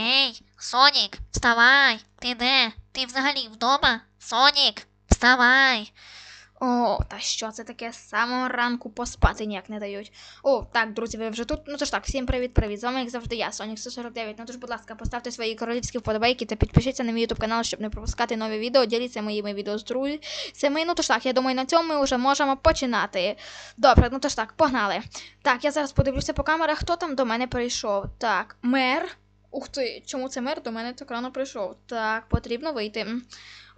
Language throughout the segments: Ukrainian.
Ей, Сонік, вставай! Ти де? Ти взагалі вдома? Сонік, вставай! О, та що це таке з самого ранку поспати ніяк не дають. О, так, друзі, ви вже тут. Ну тож так, всім привіт-привіт. З вами, як завжди, я, Сонік 149. Ну тож, будь ласка, поставте свої королівські вподобайки та підпишіться на мій YouTube канал, щоб не пропускати нові відео. Діліться моїми відео з друзями. Ну тож так, я думаю, на цьому ми вже можемо починати. Добре, ну тож так, погнали. Так, я зараз подивлюся по камерах, хто там до мене прийшов. Так, мер. Ух ти, чому це мер до мене так рано прийшов? Так, потрібно вийти.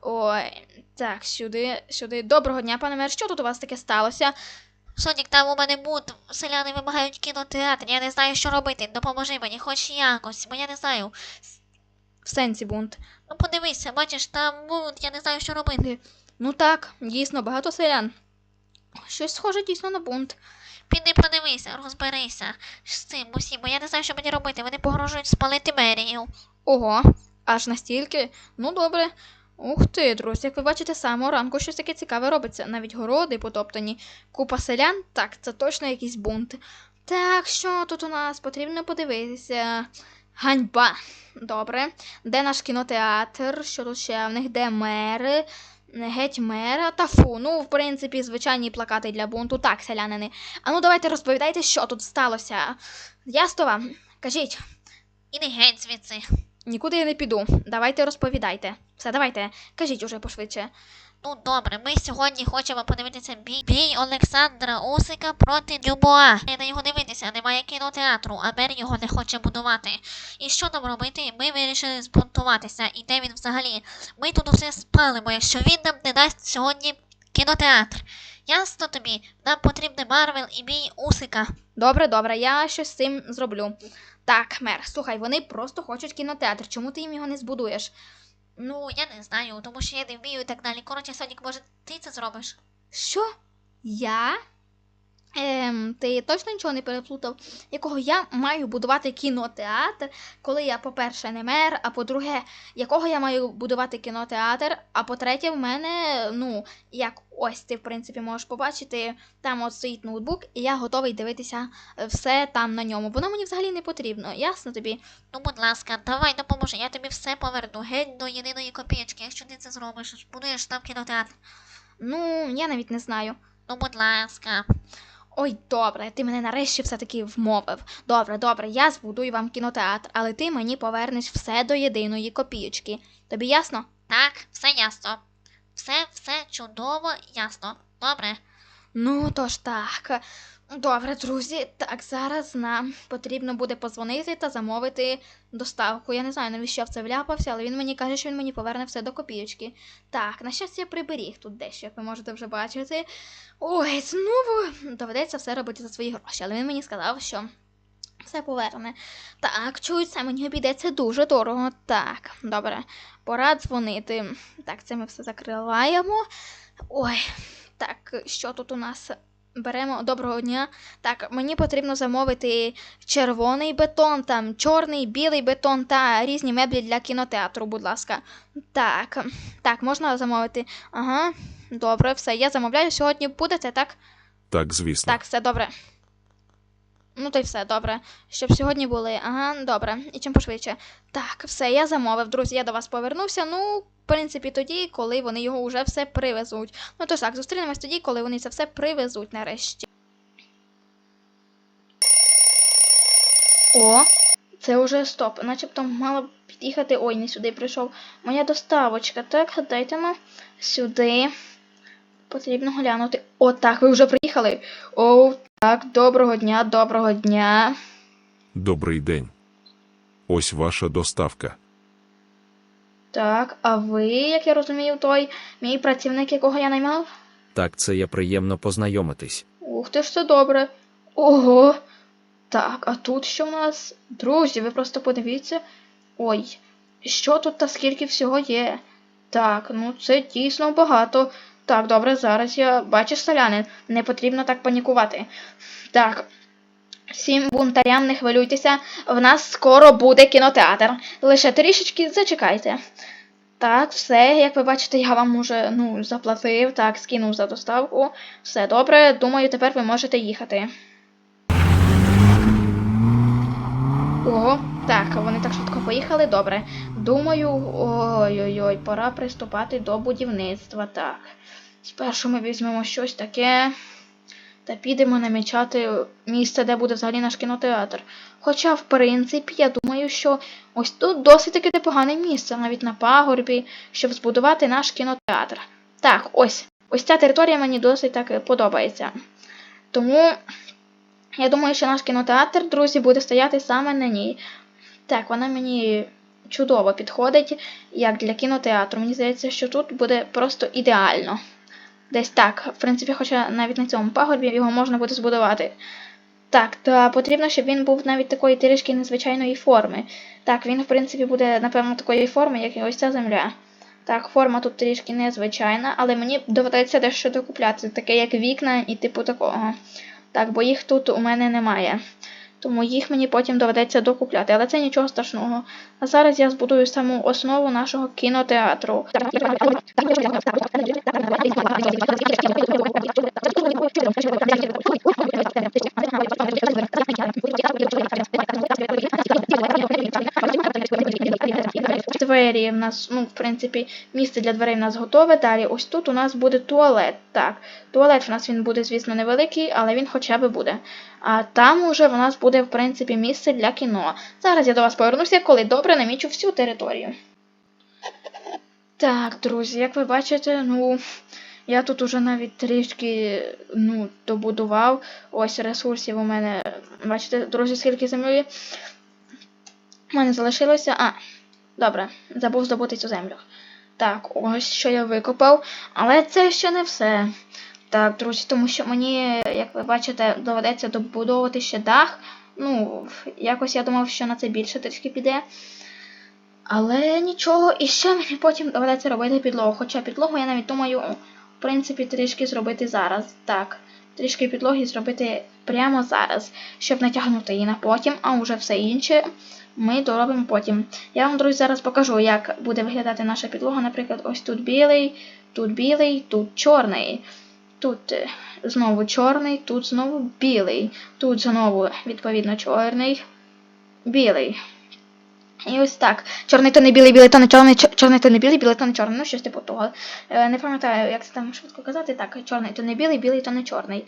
Ой, так, сюди, сюди. Доброго дня, пане мер. Що тут у вас таке сталося? Сонік, там у мене бунт. Селяни вимагають кінотеатр. Я не знаю, що робити. Допоможи мені, хоч якось, бо я не знаю. В сенсі бунт. Ну подивися, бачиш, там бунт, я не знаю, що робити. Ну так, дійсно, багато селян. Щось схоже дійсно на бунт. Піди подивися, розберися з цим усім, бо я не знаю, що мені робити. Вони погрожують спалити мерію. Ого, аж настільки. Ну добре. Ух ти, друзі, як ви бачите, самого ранку щось таке цікаве робиться. Навіть городи потоптані. Купа селян, так, це точно якийсь бунт. Так, що тут у нас потрібно подивитися. Ганьба. Добре. Де наш кінотеатр? Що тут ще в них? Де мери? Геть мера та фу. Ну, в принципі, звичайні плакати для бунту. Так, селянини. А ну давайте розповідайте, що тут сталося. Ясно вам? Кажіть. Іди геть звідси. Нікуди я не піду. Давайте розповідайте. Все, давайте. Кажіть уже пошвидше. Ну добре, ми сьогодні хочемо подивитися бій, бій Олександра Усика проти Дюбуа. Я на його дивитися, немає кінотеатру, а мер його не хоче будувати. І що нам робити? Ми вирішили збунтуватися. І де він взагалі? Ми тут усе спалимо, якщо він нам не дасть сьогодні кінотеатр. Ясно тобі, нам потрібний Марвел і бій Усика. Добре, добре, я щось з цим зроблю. Так, мер, слухай, вони просто хочуть кінотеатр. Чому ти їм його не збудуєш? Ну, я не знаю, тому що я не вмію і так далі. Коротше, Сонік, може, ти це зробиш? Що? Я? Ем, ти точно нічого не переплутав? Якого я маю будувати кінотеатр, коли я, по-перше, не мер, а по-друге, якого я маю будувати кінотеатр, а по-третє, в мене, ну, як ось ти, в принципі, можеш побачити, там от стоїть ноутбук, і я готовий дивитися е, все там на ньому. Воно мені взагалі не потрібно, ясно тобі? Ну, будь ласка, давай допоможи, я тобі все поверну, геть до єдиної копійки, якщо ти це зробиш, будуєш там кінотеатр. Ну, я навіть не знаю. Ну, будь ласка. Ой, добре, ти мене нарешті все-таки вмовив. Добре, добре, я збудую вам кінотеатр, але ти мені повернеш все до єдиної копійки. Тобі ясно? Так, все ясно. Все, все чудово, ясно. Добре. Ну, то ж так. Добре, друзі, так зараз нам потрібно буде позвонити та замовити доставку. Я не знаю, навіщо в це вляпався, але він мені каже, що він мені поверне все до копійочки. Так, на щастя, я приберіг тут дещо, як ви можете вже бачити. Ой, знову доведеться все робити за свої гроші, але він мені сказав, що все поверне. Так, чую, це мені обійдеться дуже дорого. Так, добре, пора дзвонити. Так, це ми все закриваємо. Ой, так, що тут у нас? Беремо доброго дня. Так, мені потрібно замовити червоний бетон, там чорний, білий бетон та різні меблі для кінотеатру, будь ласка. Так, так, можна замовити. Ага, добре, все, я замовляю. Сьогодні будете, так? Так, звісно. Так, все добре. Ну, то й все, добре. Щоб сьогодні були. Ага, добре. І чим пошвидше. Так, все, я замовив, друзі, я до вас повернувся. Ну, в принципі, тоді, коли вони його вже все привезуть. Ну то ж так, зустрінемось тоді, коли вони це все привезуть нарешті. О, це уже стоп. Начебто мало під'їхати. Ой, не сюди прийшов. Моя доставочка. Так, дайте на сюди. Потрібно глянути. О, так, ви вже приїхали. О, так, доброго дня, доброго дня. Добрий день. Ось ваша доставка. Так, а ви, як я розумію, той мій працівник, якого я наймав? Так, це є приємно познайомитись. Ух ти ж це добре. Ого. Так, а тут що в нас? Друзі, ви просто подивіться. Ой, що тут та скільки всього є? Так, ну це дійсно багато. Так, добре, зараз я бачиш, селянин, не потрібно так панікувати. Так. Всім бунтарям не хвилюйтеся, в нас скоро буде кінотеатр. Лише трішечки зачекайте. Так, все, як ви бачите, я вам уже ну, заплатив, так, скинув за доставку. Все добре, думаю, тепер ви можете їхати. Ого, Так, вони так швидко поїхали, добре. Думаю, ой-ой-ой, пора приступати до будівництва. Так. Спершу ми візьмемо щось таке. Та підемо намічати місце, де буде взагалі наш кінотеатр. Хоча, в принципі, я думаю, що ось тут досить таки непогане місце, навіть на пагорбі, щоб збудувати наш кінотеатр. Так, ось. Ось ця територія мені досить так подобається. Тому я думаю, що наш кінотеатр, друзі, буде стояти саме на ній. Так, вона мені чудово підходить як для кінотеатру. Мені здається, що тут буде просто ідеально. Десь так. В принципі, хоча навіть на цьому пагорбі його можна буде збудувати. Так, та потрібно, щоб він був навіть такої трішки незвичайної форми. Так, він, в принципі, буде, напевно, такої форми, як і ось ця земля. Так, форма тут трішки незвичайна, але мені доведеться дещо докупляти, таке як вікна і типу такого. Так, бо їх тут у мене немає. Тому їх мені потім доведеться докупляти, але це нічого страшного. А зараз я збудую саму основу нашого кінотеатру. Двері в нас, ну, в принципі, місце для дверей в нас готове. Далі, ось тут у нас буде туалет. Так, туалет в нас він буде, звісно, невеликий, але він хоча б буде. А там уже в нас буде, в принципі, місце для кіно. Зараз я до вас повернуся, коли добре намічу всю територію. Так, друзі, як ви бачите, ну. Я тут уже навіть трішки ну, добудував. Ось ресурсів у мене. Бачите, друзі, скільки землі. У мене залишилося. А, добре, забув здобути цю землю. Так, ось що я викопав. Але це ще не все. Так, друзі, тому що мені, як ви бачите, доведеться добудовувати ще дах. Ну, якось я думав, що на це більше трішки піде. Але нічого, і ще мені потім доведеться робити підлогу. Хоча підлогу я навіть думаю, в принципі, трішки зробити зараз. Так, трішки підлоги зробити прямо зараз, щоб натягнути її на потім, а вже все інше ми доробимо потім. Я вам, друзі, зараз покажу, як буде виглядати наша підлога. Наприклад, ось тут білий, тут білий, тут чорний. Тут е, знову чорний, тут знову білий. Тут знову, відповідно, чорний, білий. І ось так. Чорний то не білий, білий то не чорний, чорний то не білий, білий то не чорний. Ну, щось типу того. Е, не пам'ятаю, як це там швидко казати. Так, чорний то не білий, білий то не чорний.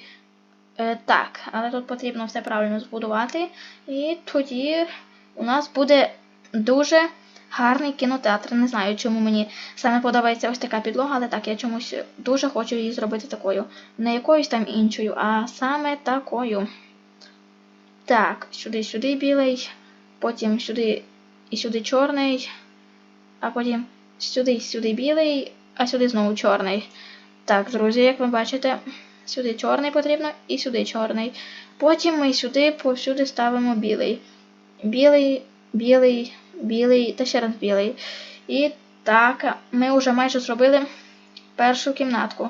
Е, так, але тут потрібно все правильно збудувати. І тоді у нас буде дуже гарний кінотеатр. Не знаю, чому мені саме подобається ось така підлога, але так, я чомусь дуже хочу її зробити такою. Не якоюсь там іншою, а саме такою. Так, сюди, сюди білий, потім сюди і сюди чорний, а потім сюди, сюди білий, а сюди знову чорний. Так, друзі, як ви бачите, сюди чорний потрібно і сюди чорний. Потім ми сюди повсюди ставимо білий. Білий, білий, білий та ще раз білий. І так, ми вже майже зробили першу кімнатку.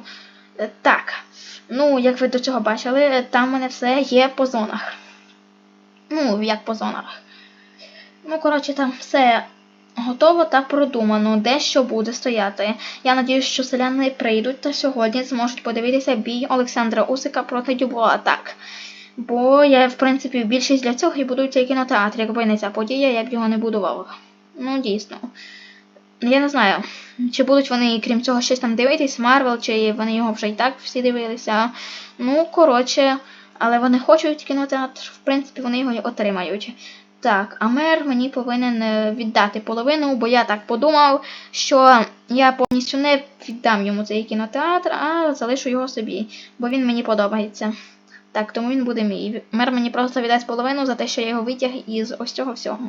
Е, Так, ну, як ви до цього бачили, там у мене все є по зонах. Ну, як по зонах. Ну, коротше, там все готово та продумано, де що буде стояти. Я надіюсь, що селяни прийдуть та сьогодні зможуть подивитися бій Олександра Усика проти Дюбуа. Так. Бо я, в принципі, більшість для цього і будую цей кінотеатр, якби не ця подія, я б його не будував. Ну, дійсно. Я не знаю, чи будуть вони, крім цього, щось там дивитись, Марвел, чи вони його вже і так всі дивилися. Ну, коротше, але вони хочуть кінотеатр, в принципі, вони його і отримають. Так, а мер мені повинен е, віддати половину, бо я так подумав, що я повністю не віддам йому цей кінотеатр, а залишу його собі, бо він мені подобається. Так, тому він буде мій. Мер мені просто віддасть половину за те, що я його витяг із ось цього всього.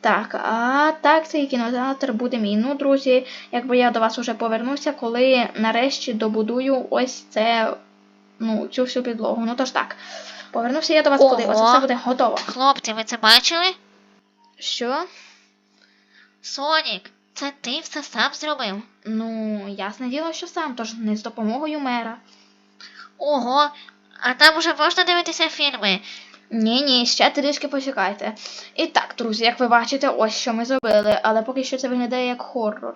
Так, а так цей кінотеатр буде мій. Ну, друзі, якби я до вас уже повернуся, коли нарешті добудую ось це, ну, цю всю підлогу. Ну тож так. Повернуся я до вас, коли Ого. ось все буде готово. Хлопці, ви це бачили? Що? Сонік, це ти все сам зробив. Ну, ясне діло, що сам, тож не з допомогою мера. Ого, а там уже можна дивитися фільми. Ні, ні, ще трішки почекайте. І так, друзі, як ви бачите, ось що ми зробили, але поки що це виглядає як хоррор.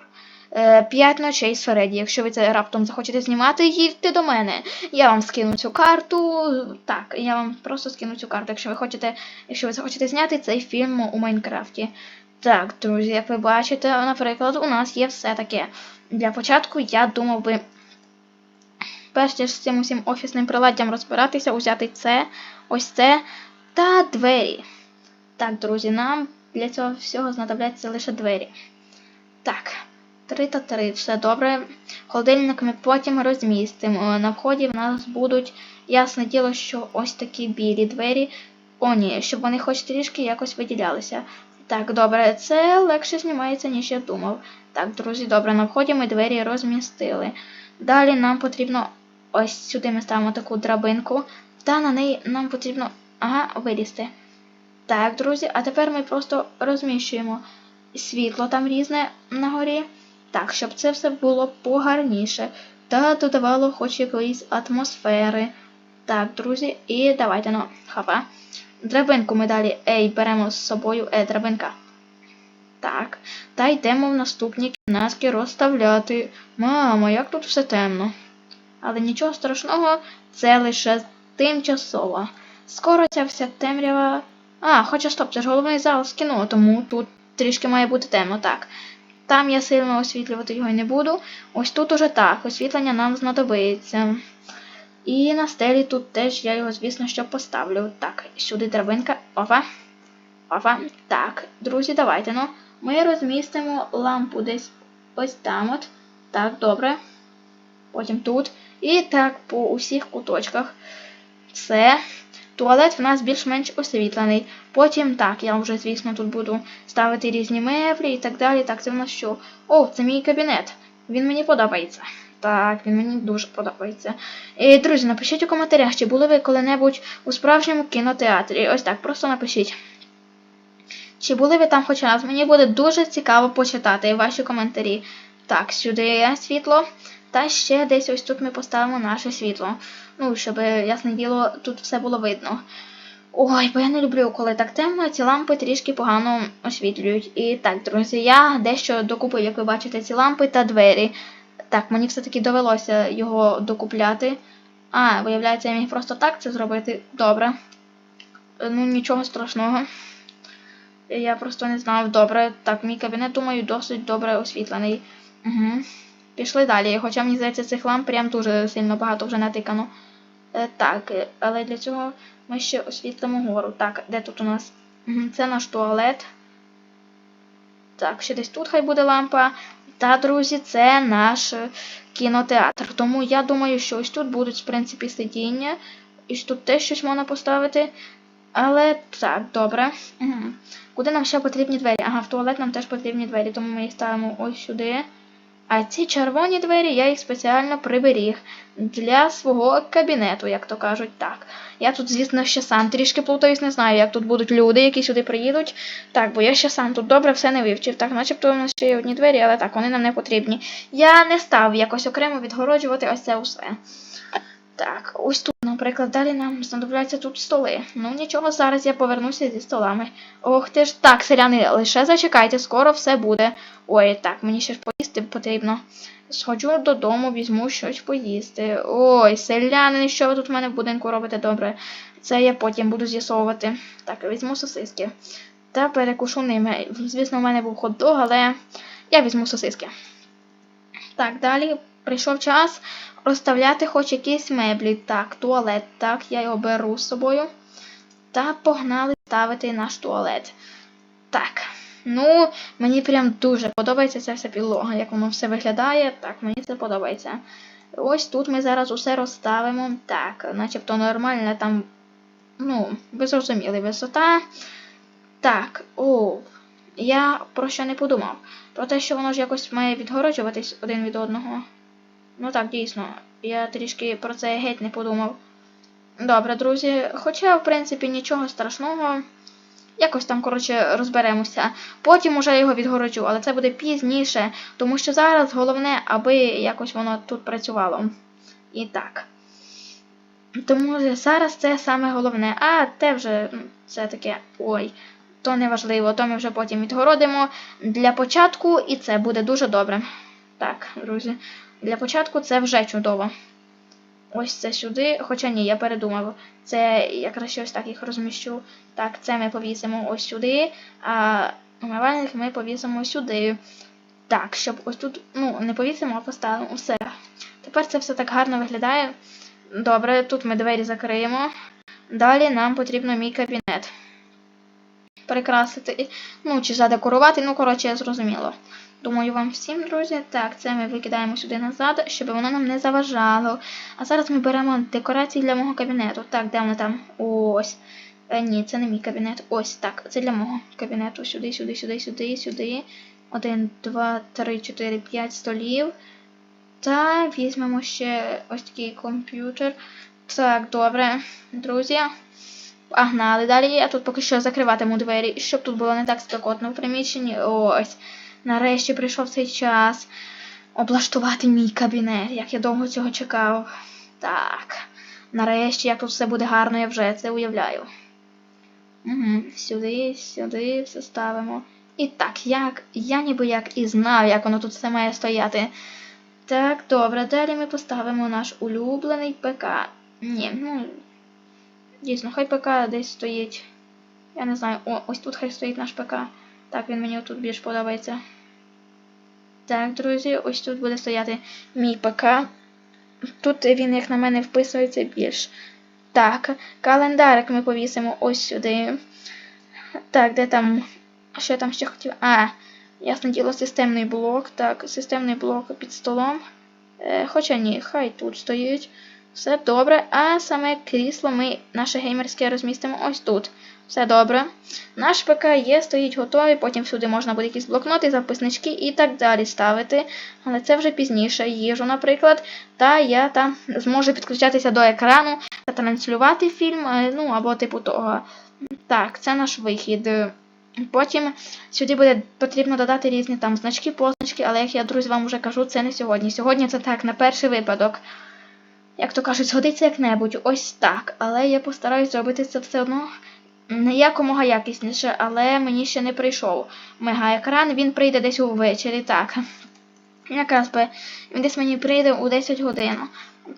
е, П'ять ночей з Фредді. Якщо ви це раптом захочете знімати, їдьте до мене. Я вам скину цю карту. Так, я вам просто скину цю карту, якщо ви хочете, якщо ви захочете зняти цей фільм у Майнкрафті. Так, друзі, як ви бачите, наприклад, у нас є все таке. Для початку я думав би, перш ніж з цим усім офісним приладдям розбиратися, узяти це, ось це та двері. Так, друзі, нам для цього всього знадобляться лише двері. Так, три та три, все добре. Холодильник ми потім розмістимо. На вході в нас будуть, ясне діло, що ось такі білі двері. О, ні, щоб вони хоч трішки якось виділялися. Так, добре, це легше знімається, ніж я думав. Так, друзі, добре, на вході ми двері розмістили. Далі нам потрібно ось сюди ми ставимо таку драбинку, та на неї нам потрібно ага, вилізти. Так, друзі, а тепер ми просто розміщуємо світло там різне на горі. Так, щоб це все було погарніше та додавало хоч якоїсь атмосфери. Так, друзі, і давайте ну, хапа. Драбинку ми далі ей, беремо з собою е, драбинка. Так, та йдемо в наступні кімнатки розставляти. Мамо, як тут все темно. Але нічого страшного, це лише тимчасово. Скоро ця вся темрява. А, хоча стоп, це ж головний зал з кіно, тому тут трішки має бути темно, так. Там я сильно освітлювати його не буду. Ось тут уже так, освітлення нам знадобиться. І на стелі тут теж я його, звісно, що поставлю. Так, сюди драбинка. Опа. Опа. Так, друзі, давайте. ну. Ми розмістимо лампу десь ось там от. Так, добре. Потім тут. І так по усіх куточках. Все. Туалет в нас більш-менш освітлений. Потім так, я вже, звісно, тут буду ставити різні меблі і так далі. Так, це в нас що? О, це мій кабінет. Він мені подобається. Так, він мені дуже подобається. І, друзі, напишіть у коментарях, чи були ви коли-небудь у справжньому кінотеатрі. Ось так, просто напишіть. Чи були ви там хоч раз? Мені буде дуже цікаво почитати ваші коментарі. Так, сюди світло. Та ще десь ось тут ми поставимо наше світло. Ну, щоб, ясне діло, тут все було видно. Ой, бо я не люблю, коли так темно, ці лампи трішки погано освітлюють. І так, друзі, я дещо докупив, як ви бачите, ці лампи та двері. Так, мені все-таки довелося його докупляти. А, виявляється, я міг просто так це зробити. Добре. Ну, нічого страшного. Я просто не знав. Добре. Так, мій кабінет, думаю, досить добре освітлений. Угу. Пішли далі. Хоча мені здається, цих ламп прям дуже сильно багато вже натикано. Е, так, е, але для цього ми ще освітлимо гору. Так, де тут у нас? Це наш туалет. Так, ще десь тут хай буде лампа. Та, друзі, це наш е, кінотеатр. Тому я думаю, що ось тут будуть, в принципі, сидіння. І тут теж щось можна поставити. Але так, добре. Угу. Куди нам ще потрібні двері? Ага, в туалет нам теж потрібні двері, тому ми їх ставимо ось сюди. А ці червоні двері я їх спеціально приберіг для свого кабінету, як то кажуть, так. Я тут, звісно, ще сам трішки плутаюсь, не знаю, як тут будуть люди, які сюди приїдуть. Так, бо я ще сам тут добре все не вивчив. Так, начебто у нас ще є одні двері, але так, вони нам не потрібні. Я не став якось окремо відгороджувати ось це усе. Так, ось тут, наприклад, далі нам знадобляться тут столи. Ну нічого, зараз я повернуся зі столами. Ох ти ж так, селяни, лише зачекайте, скоро все буде. Ой, так, мені ще ж поїсти потрібно. Сходжу додому, візьму щось поїсти. Ой, селяни, що ви тут в мене в будинку робите добре? Це я потім буду з'ясовувати. Так, візьму сосиски. Та перекушу ними. Звісно, в мене був хот-дог, але я візьму сосиски. Так, далі прийшов час розставляти хоч якісь меблі. Так, туалет, так, я його беру з собою. Та погнали ставити наш туалет. Так. Ну, мені прям дуже подобається ця вся підлога, як воно все виглядає. Так, мені це подобається. Ось тут ми зараз усе розставимо. Так, начебто нормальна там. Ну, ви зрозуміли, висота. Так, о, я про що не подумав. Про те, що воно ж якось має відгороджуватись один від одного. Ну так, дійсно, я трішки про це геть не подумав. Добре, друзі, хоча, в принципі, нічого страшного. Якось там, коротше, розберемося. Потім уже його відгороджу, але це буде пізніше, тому що зараз головне, аби якось воно тут працювало. І так. Тому зараз це саме головне. А те вже це таке. Ой, то не важливо, то ми вже потім відгородимо для початку, і це буде дуже добре. Так, друзі. Для початку це вже чудово. Ось це сюди, хоча ні, я передумав. Це я краще ось так їх розміщу. Так, це ми повісимо ось сюди, а умивальник ми повісимо сюди. Так, щоб ось тут, ну, не повісимо, а поставимо. Все. Тепер це все так гарно виглядає. Добре, тут ми двері закриємо. Далі нам потрібно мій кабінет. Прикрасити, ну, чи задекорувати, ну, коротше, зрозуміло. Думаю, вам всім, друзі. Так, це ми викидаємо сюди назад, щоб воно нам не заважало. А зараз ми беремо декорації для мого кабінету. Так, де воно там? Ось. Е, ні, це не мій кабінет. Ось так. Це для мого кабінету. Сюди, сюди, сюди, сюди, сюди. Один, два, три, чотири, п'ять столів. Та візьмемо ще ось такий комп'ютер. Так, добре, друзі. Погнали далі. Я тут поки що закриватиму двері, щоб тут було не так спекотно в приміщенні. Ось. Нарешті прийшов цей час облаштувати мій кабінет, як я довго цього чекав. Так. Нарешті, як тут все буде гарно, я вже це уявляю. Угу. Сюди, сюди все ставимо. І так, як я ніби як і знав, як воно тут все має стояти. Так, добре, далі ми поставимо наш улюблений ПК. Ні, ну. Дійсно, хай ПК десь стоїть. Я не знаю. О, ось тут хай стоїть наш ПК. Так, він мені тут більш подобається. Так, друзі, ось тут буде стояти мій ПК. Тут він, як на мене, вписується більш. Так, календарик ми повісимо ось сюди. Так, де там. Що я там ще хотів? А, ясне діло, системний блок. Так, системний блок під столом. Е, хоча ні, хай тут стоїть. Все добре. А саме крісло ми наше геймерське розмістимо ось тут. Все добре. Наш ПК є, стоїть готовий, потім всюди можна буде якісь блокноти, записнички і так далі ставити. Але це вже пізніше. Їжу, наприклад. Та я там зможу підключатися до екрану та транслювати фільм, е, ну або типу того. Так, це наш вихід. Потім сюди буде потрібно додати різні там значки, позначки, але як я, друзі, вам вже кажу, це не сьогодні. Сьогодні це так, на перший випадок. Як то кажуть, згодиться як-небудь, ось так. Але я постараюсь зробити це все одно якомога якісніше, але мені ще не прийшов мега-екран, він прийде десь увечері, так. Якраз би він десь мені прийде у 10 годин.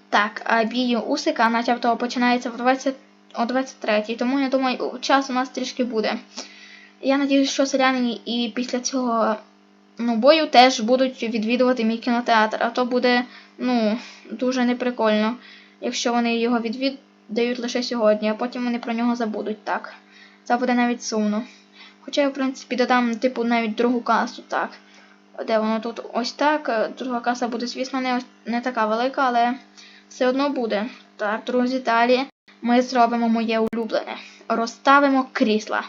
Так, а бій Усика начебто починається в 20, о 23, тому я думаю, час у нас трішки буде. Я надіюсь, що селяни і після цього ну, бою теж будуть відвідувати мій кінотеатр, а то буде ну, дуже неприкольно, якщо вони його відвідають лише сьогодні, а потім вони про нього забудуть, так. Це буде навіть сумно. Хоча я, в принципі, додам, типу, навіть другу касу, так. Де воно тут ось так. Друга каса буде, звісно, не, не така велика, але все одно буде. Так, друзі, далі ми зробимо моє улюблене. Розставимо крісла.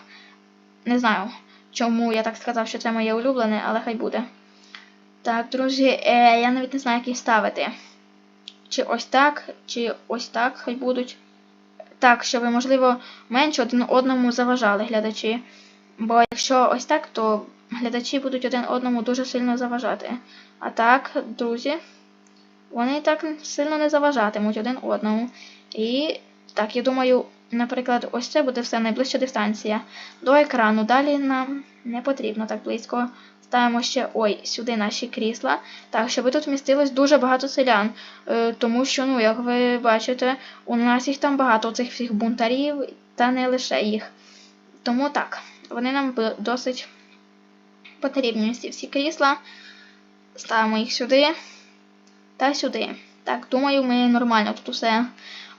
Не знаю, чому я так сказав, що це моє улюблене, але хай буде. Так, друзі, е, я навіть не знаю, як їх ставити. Чи ось так, чи ось так хай будуть. Так, щоб, можливо, менше один одному заважали глядачі. Бо якщо ось так, то глядачі будуть один одному дуже сильно заважати. А так, друзі, вони так сильно не заважатимуть один одному. І так, я думаю, наприклад, ось це буде все найближча дистанція до екрану. Далі нам не потрібно так близько. Ставимо ще ой, сюди наші крісла. Так, щоб тут вмістилось дуже багато селян. Е, тому що, ну, як ви бачите, у нас їх там багато, цих всіх бунтарів, та не лише їх. Тому так, вони нам досить потрібні ці всі крісла. Ставимо їх сюди та сюди. Так, думаю, ми нормально тут усе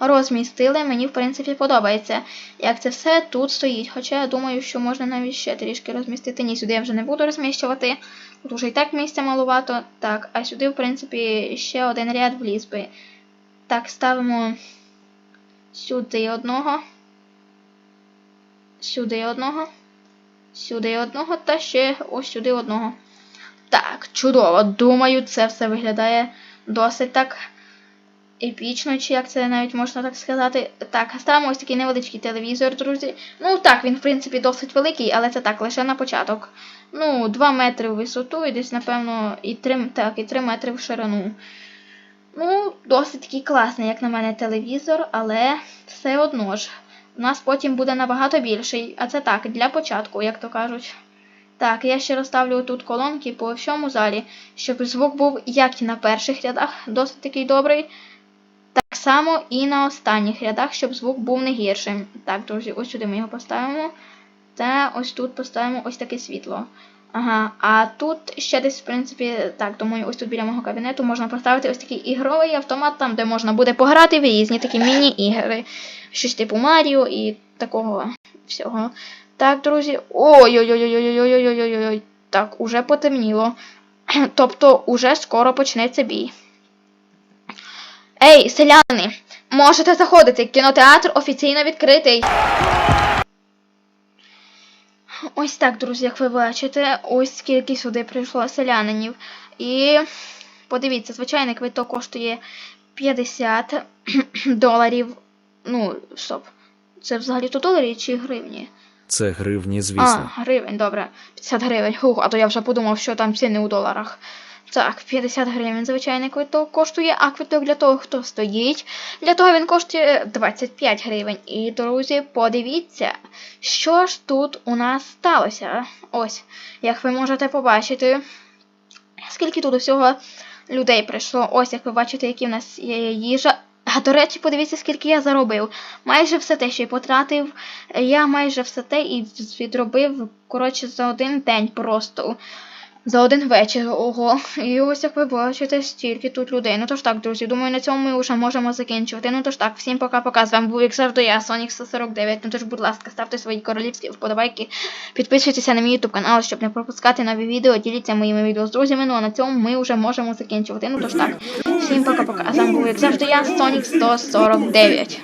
розмістили. Мені, в принципі, подобається, як це все тут стоїть. Хоча я думаю, що можна навіть ще трішки розмістити. Ні, сюди я вже не буду розміщувати. Тут уже і так місця малувато. Так, а сюди, в принципі, ще один ряд вліз би. Так, ставимо сюди одного. Сюди одного. Сюди одного та ще ось сюди одного. Так, чудово. Думаю, це все виглядає досить так епічно, чи як це навіть можна так сказати. Так, ставимо ось такий невеличкий телевізор, друзі. Ну так, він, в принципі, досить великий, але це так, лише на початок. Ну, 2 метри в висоту і десь, напевно, і 3, так, і 3 метри в ширину. Ну, досить такий класний, як на мене, телевізор, але все одно ж. У нас потім буде набагато більший, а це так, для початку, як то кажуть. Так, я ще розставлю тут колонки по всьому залі, щоб звук був як і на перших рядах, досить такий добрий. Так само і на останніх рядах, щоб звук був не гіршим. Так, друзі, ось сюди ми його поставимо. Та ось тут поставимо ось таке світло. Ага, а тут ще десь, в принципі, так, думаю, ось тут біля мого кабінету можна поставити ось такий ігровий автомат, там, де можна буде пограти в різні такі міні-ігри. Щось типу Маріо і такого всього. Так, друзі. Ой-ой-ой-ой-ой-ой-ой-ой-ой. Так, уже потемніло. Тобто, уже скоро почнеться бій. Ей, селяни! Можете заходити. Кінотеатр офіційно відкритий. Ось так, друзі, як ви бачите, ось скільки сюди прийшло селянинів. І подивіться, звичайний квиток коштує 50 доларів. Ну, стоп. Це взагалі то доларі чи гривні? Це гривні, звісно. А, гривень, добре. 50 гривень. Хух, а то я вже подумав, що там ціни у доларах. Так, 50 гривень звичайний квиток коштує, а квиток для того, хто стоїть, для того він коштує 25 гривень. І, друзі, подивіться, що ж тут у нас сталося. Ось, як ви можете побачити, скільки тут усього людей прийшло. Ось, як ви бачите, які в нас є їжа. А до речі, подивіться, скільки я заробив. Майже все те, що й потратив, я майже все те і відробив, коротше, за один день просто. За один вечір, ого. І ось як ви бачите, стільки тут людей. Ну тож так, друзі, думаю, на цьому ми вже можемо закінчувати. Ну тож так, всім пока-пока. З вами був, як завжди, я, Сонік 149. Ну тож, будь ласка, ставте свої королівські вподобайки, підписуйтеся на мій YouTube канал, щоб не пропускати нові відео, діліться моїми відео з друзями. Ну а на цьому ми вже можемо закінчувати. Ну тож так, всім пока-пока. З вами був, як завжди, я, Сонік 149.